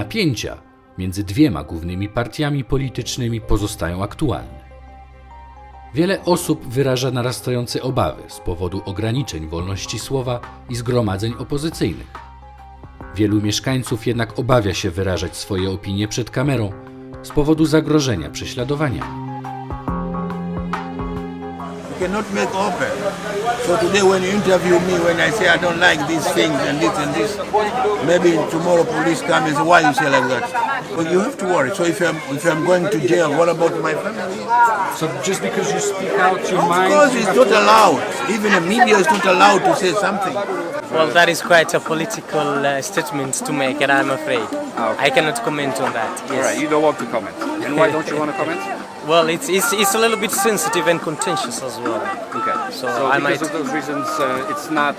napięcia między dwiema głównymi partiami politycznymi pozostają aktualne. Wiele osób wyraża narastające obawy z powodu ograniczeń wolności słowa i zgromadzeń opozycyjnych. Wielu mieszkańców jednak obawia się wyrażać swoje opinie przed kamerą z powodu zagrożenia prześladowaniami. You cannot make open. So today when you interview me, when I say I don't like these things and this and this, maybe tomorrow police come and say, why you say like that? But you have to worry. So if I'm, if I'm going to jail, what about my family? So just because you speak out your Of mind, course, it's not allowed. Even the media is not allowed to say something. Well, that is quite a political uh, statement to make, and I'm afraid Ah, okay. I cannot comment on that. Yes. All right, you don't want to comment. And why don't you want to comment? Well, it's, it's it's a little bit sensitive and contentious as well. Okay. So So, I because might- of those reasons, uh, it's not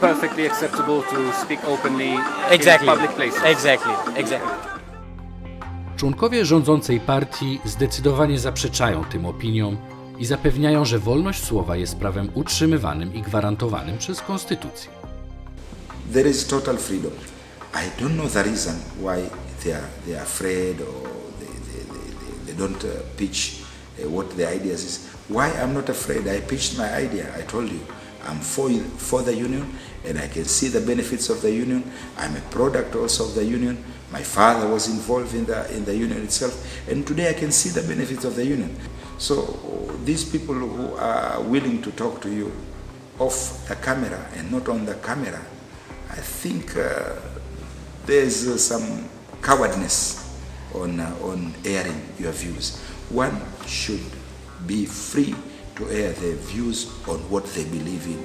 perfectly acceptable to speak openly Exactly. in public places. Exactly. Exactly. Członkowie rządzącej partii zdecydowanie zaprzeczają tym opiniom i zapewniają, że wolność słowa jest prawem utrzymywanym i gwarantowanym przez konstytucję. there is total freedom. I don't know the reason why they are they are afraid or they, they, don't uh, pitch uh, what the ideas is. Why I'm not afraid? I pitched my idea. I told you I'm for for the union and I can see the benefits of the union. I'm a product also of the union. My father was involved in the in the union itself, and today I can see the benefits of the union. So these people who are willing to talk to you off the camera and not on the camera, I think uh, there's uh, some cowardness on, uh, on airing your views. One should be free to air their views on what they believe in.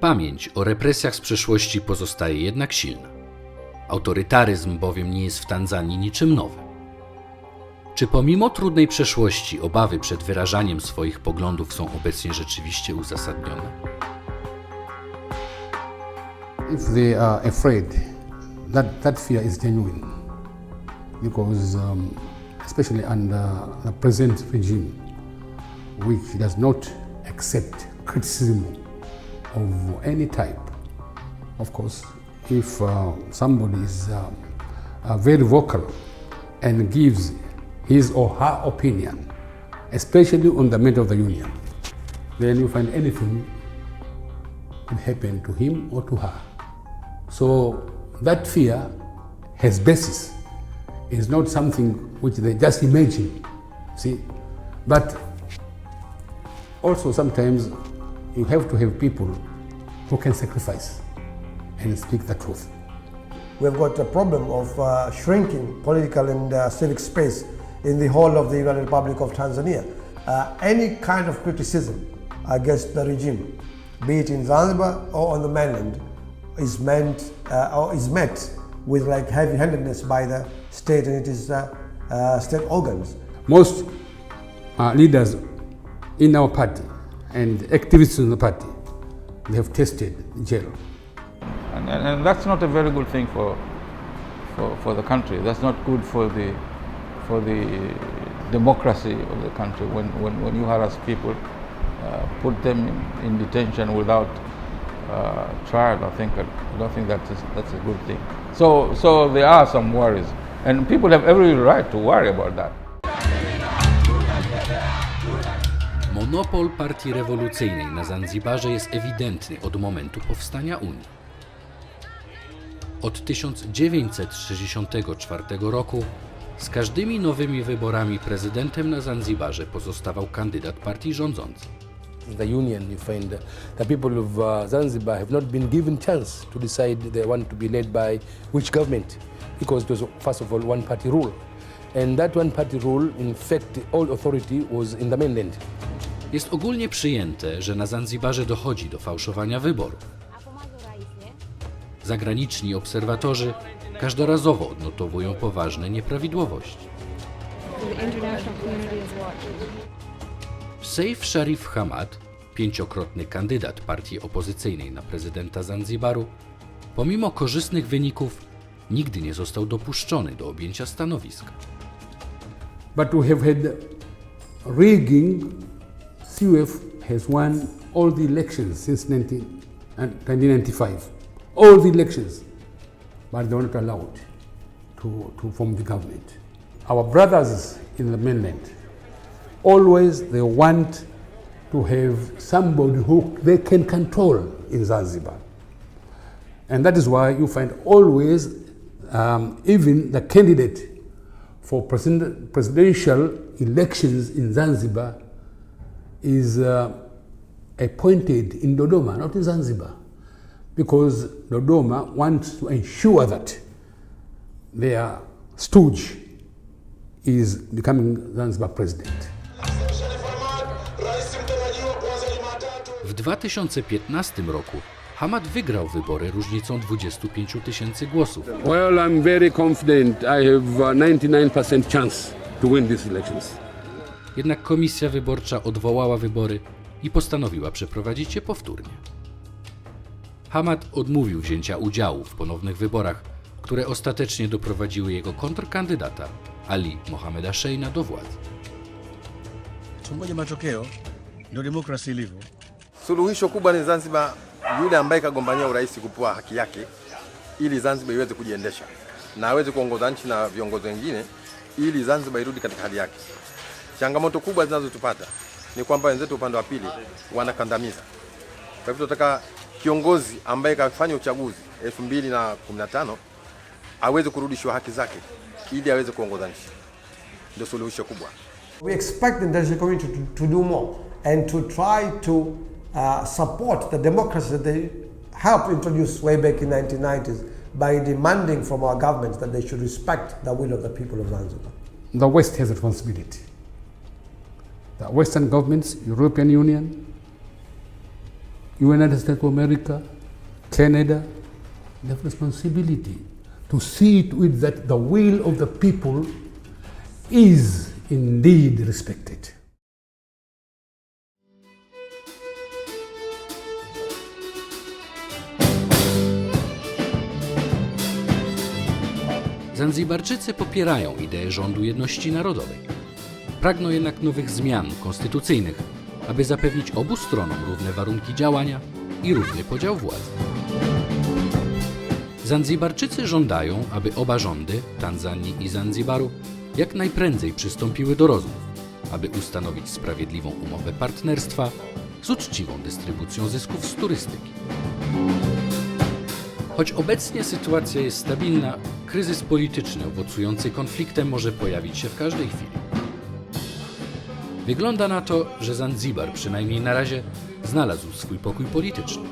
Pamięć o represjach z przeszłości pozostaje jednak silna. Autorytaryzm bowiem nie jest w Tanzanii niczym nowym. Czy pomimo trudnej przeszłości obawy przed wyrażaniem swoich poglądów są obecnie rzeczywiście uzasadnione? if they are afraid, that, that fear is genuine. Because, um, especially under the present regime, which does not accept criticism of any type, of course, if uh, somebody is um, uh, very vocal and gives his or her opinion, especially on the matter of the union, then you find anything could happen to him or to her. So that fear has basis. It's not something which they just imagine. See, but also sometimes you have to have people who can sacrifice and speak the truth. We've got a problem of uh, shrinking political and uh, civic space in the whole of the United Republic of Tanzania. Uh, any kind of criticism against the regime, be it in Zanzibar or on the mainland, is meant uh, or is met with like heavy-handedness by the state and its uh, uh, state organs. Most uh, leaders in our party and activists in the party, they have tasted jail. And, and, and that's not a very good thing for, for, for the country. That's not good for the, for the democracy of the country. When, when, when you harass people, uh, put them in, in detention without uh, trial, I think I don't think that is, that's a good thing. So, so there are some worries, and people have every right to worry about that. Monopol partii rewolucyjnej na Zanzibarze jest ewidentny od momentu powstania Unii. Od 1964 roku z każdymi nowymi wyborami prezydentem na Zanzibarze pozostawał kandydat partii rządzącej. The union, you find the people of uh, Zanzibar have not been given chance to decide they want to be led by which government, because it was first of all one party rule, and that one party rule, in fact, all authority was in the mainland. Jest ogólnie przyjęte, że na Zanzibarze dochodzi do fałszowania wyborów. Zagraniczni obserwatorzy każdorazowo odnotowują poważne nieprawidłowości. Seif Sharif Hamad, pięciokrotny kandydat partii opozycyjnej na prezydenta Zanzibaru, pomimo korzystnych wyników nigdy nie został dopuszczony do objęcia stanowiska. But we have had rigging. CUF has won all the elections since 19, uh, 1995. All the elections. but they're not allowed to, to form the government. Our brothers in the mainland, always they want to have somebody who they can control in Zanzibar. And that is why you find always, um, even the candidate for president, presidential elections in Zanzibar is uh, appointed in Dodoma, not in Zanzibar, because Dodoma wants to ensure that their stooge is becoming Zanzibar president. W 2015 roku Hamad wygrał wybory różnicą 25 tysięcy głosów. Well, I'm very confident I have a 99% chance to win these elections. Jednak komisja wyborcza odwołała wybory i postanowiła przeprowadzić je powtórnie. Hamad odmówił wzięcia udziału w ponownych wyborach, które ostatecznie doprowadziły jego kontrkandydata Ali Mohameda Sheina do władzy. Tungoje matokeo, ndio demokrasi ilivyo. Suluhisho kubwa ni Zanzibar, yule ambaye kagombania urais kupewa haki yake, ili Zanzibar iweze kujiendesha na aweze kuongoza nchi na viongozi wengine, ili Zanzibar irudi katika hali yake. Changamoto kubwa zinazotupata ni kwamba wenzetu upande wa pili wanakandamiza. Kwa hivyo tunataka kiongozi ambaye kafanya uchaguzi 2015 aweze kurudishwa haki zake ili aweze kuongoza nchi. Ndio suluhisho kubwa. We expect the international community to, to do more and to try to uh, support the democracy that they helped introduce way back in 1990s by demanding from our governments that they should respect the will of the people of Zanzibar. The West has responsibility. The Western governments, European Union, United States of America, Canada, they have responsibility to see to it that the will of the people is indeed respected. Zanzibarczycy popierają ideę rządu jedności narodowej. Pragną jednak nowych zmian konstytucyjnych, aby zapewnić obu stronom równe warunki działania i równy podział władzy. Zanzibarczycy żądają, aby oba rządy, Tanzanii i Zanzibaru, jak najprędzej przystąpiły do rozmów, aby ustanowić sprawiedliwą umowę partnerstwa z uczciwą dystrybucją zysków z turystyki. Choć obecnie sytuacja jest stabilna, kryzys polityczny owocujący konfliktem może pojawić się w każdej chwili. Wygląda na to, że Zanzibar przynajmniej na razie znalazł swój pokój polityczny.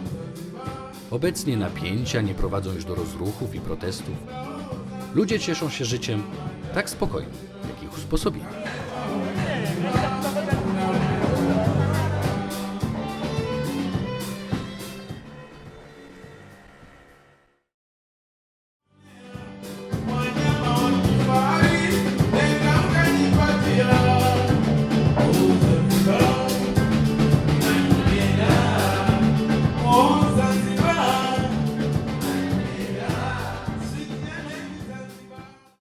Obecnie napięcia nie prowadzą już do rozruchów i protestów. Ludzie cieszą się życiem tak spokojnym, jak ich usposobili.